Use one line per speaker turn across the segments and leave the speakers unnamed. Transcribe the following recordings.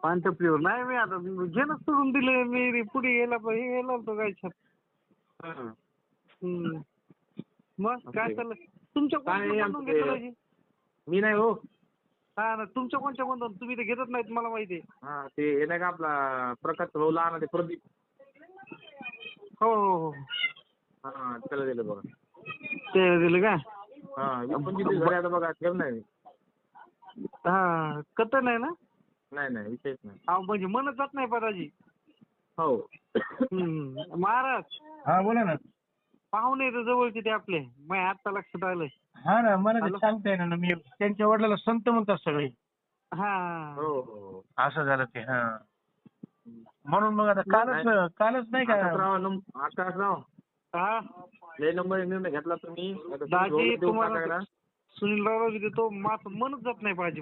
पान टपरीवर. नाही मी आता घेणं सोडून दिले. मी पुढे गेला पण हे गेला होतो
हां.
हम्म. मग काय. चाललं तुमच्या कोणत्या घेतलं
मी नाही हो.
हा ना तुमच्या कोणत्या बंधून तुम्ही ते घेतच नाहीत मला माहिती आहे.
हा ते हे नाही का आपला प्रकाश भाऊ लहान ते प्रदीप.
हो हो हो.
हा त्याला दिलं बघा.
ते दिलं का?
हा पंचवीस दिवस झाले आता बघा ठेव नाही.
हा कत नाही ना?
नाही नाही विषयच नाही.
अहो म्हणजे मनच जात नाही पदाजी.
हो.
हम्म. महाराज.
हा बोला ना.
पाहुणे आहेत जवळचे ते आपले. मग आता लक्षात आलंय.
हा ना मला ते
हॅलो?
सांगता येणार ना मी त्यांच्या वडिलाला संत म्हणतात सगळे.
हा.
हो हो
असं झालं ते हा. म्हणून मग आता कालच कालच नाही का?
आकाशराव नंब- आकाशराव.
हा?
लय नंबर निर्णय घेतला तुम्ही. आता तुम्ही
दाजी
दोघं देऊन
तुम्हाला
टाकायला.
सुनील राव देतो. माझं मनच जात नाही पाहिजे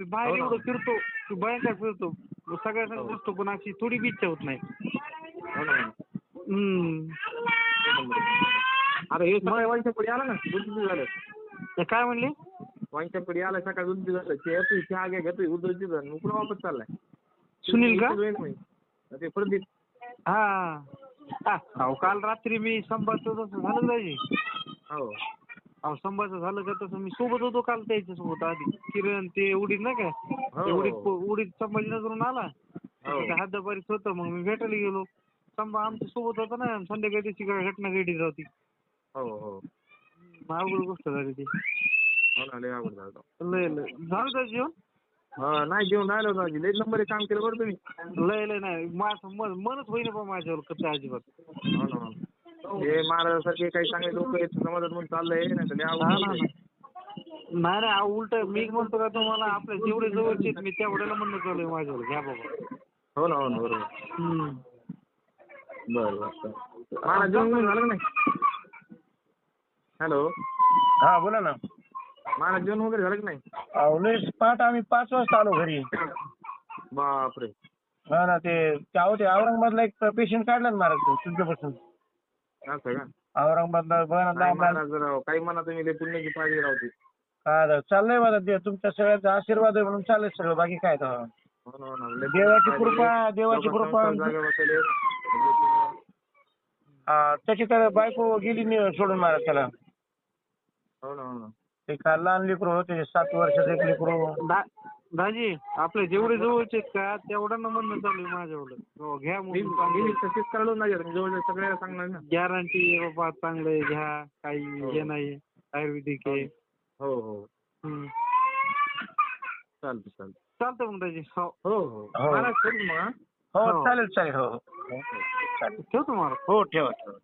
मी बाहेर
हो.
एवढं फिरतो की भयंकर फिरतो. सगळ्या संग बसतो पण अशी थोडी बी इच्छा होत नाही.
हो ना, हो.
हम्म.
आता हे सकाळी आला ना दोन तीन दिवस झालं.
ते काय म्हणले?
वाईच्या पुढे आला सकाळी दोन दिवस झालं. ते येतोय चहा घ्या घेतोय उद्या तिथं. उकडं वापस चाललाय.
सुनील का?
ते प्रदीप.
हा. हा. अहो काल रात्री मी तसं झालं पाहिजे
हो.
अहो संभाचं झालं का तसं मी सोबत होतो काल त्याच्या सोबत आधी. किरण ते उडीद नाही का? ते
हो.
उडीद उडीद संभाजीनगरहून आला.
हो.
त्या हद्दपारीत होतं मग मी भेटायला गेलो. संभा आमच्यासोबत होता ना संध्याकाळी त्याची काय घटना घडली होती.
हो हो.
अवघड गोष्ट झाली ती.
हो लय
लय झालं का जेवण?
हा नाही जेवण राहिलं होतं आजी लय नंबर काम केलं बरं तुम्ही.
लय लय नाही. माझं मन मनच होईना बा माझ्यावर कसं अजिबात.
हो महाराजासारखे काही चांगले लोक आहेत समाजात म्हणून चाललंय नाही
हा. नाही नाही उलट मी म्हणतो का तुम्हाला आपल्या जेवढे जवळचे मी तेवढ्याला म्हणणं चालू आहे माझ्यावर. घ्या बाबा.
हो ना हो ना बरोबर.
हम्म.
बरं जेवण झालं नाही? हॅलो.
हा बोला ना.
महाराज जेवण वगैरे झालं की नाही?
अहो लय पहाट आम्ही पाच वाजता आलो घरी.
बापरे.
हा ना ते ते अहो ते औरंगाबादला एक पेशंट काढला ना महाराज तुमच्यापासून
असं का?
औरंगाबादला बघा
नाही. महाराज राव काही म्हणा तुम्ही लय पुण्याची पाहिजे राव ती
हा दा- चाललंय माझा ते तुमच्या सगळ्यांचा आशीर्वाद आहे म्हणून चाललंय सगळं बाकी काय तर
हो ना हो ना लय
देवाची. कृपा देवाची
लोकं
कृपा.
संसार जागा बसवले.
हा, त्याची तर बायको गेली नि- सोडून महाराज त्याला
हो ना हो ना.
ते काल लहान लेकरू होते सात वर्षाचं एक लेकरू.
दा- दाजी आपले जेवढे जवळचे आहेत का तेवढ्यांना म्हणणं चालू आहे माझ्यावर हो, घ्या
मी
म्हणून
मी तशीच करायला नाही तुम्ही जवळ सगळ्याला सांगणार ना.
गॅरंटी बाबा चांगलं आहे घ्या. काही
हो.
हे नाही. आयुर्वेदिक आहे.
हो हो.
हम्म.
चालतं चालतं
चालतं मग दाजी. हो.
हो हो.
हो.
करू मग
हा?
चालेल चालेल. हो हो. चालेल
ठेवतो मला
हो ठेवा ठेवा.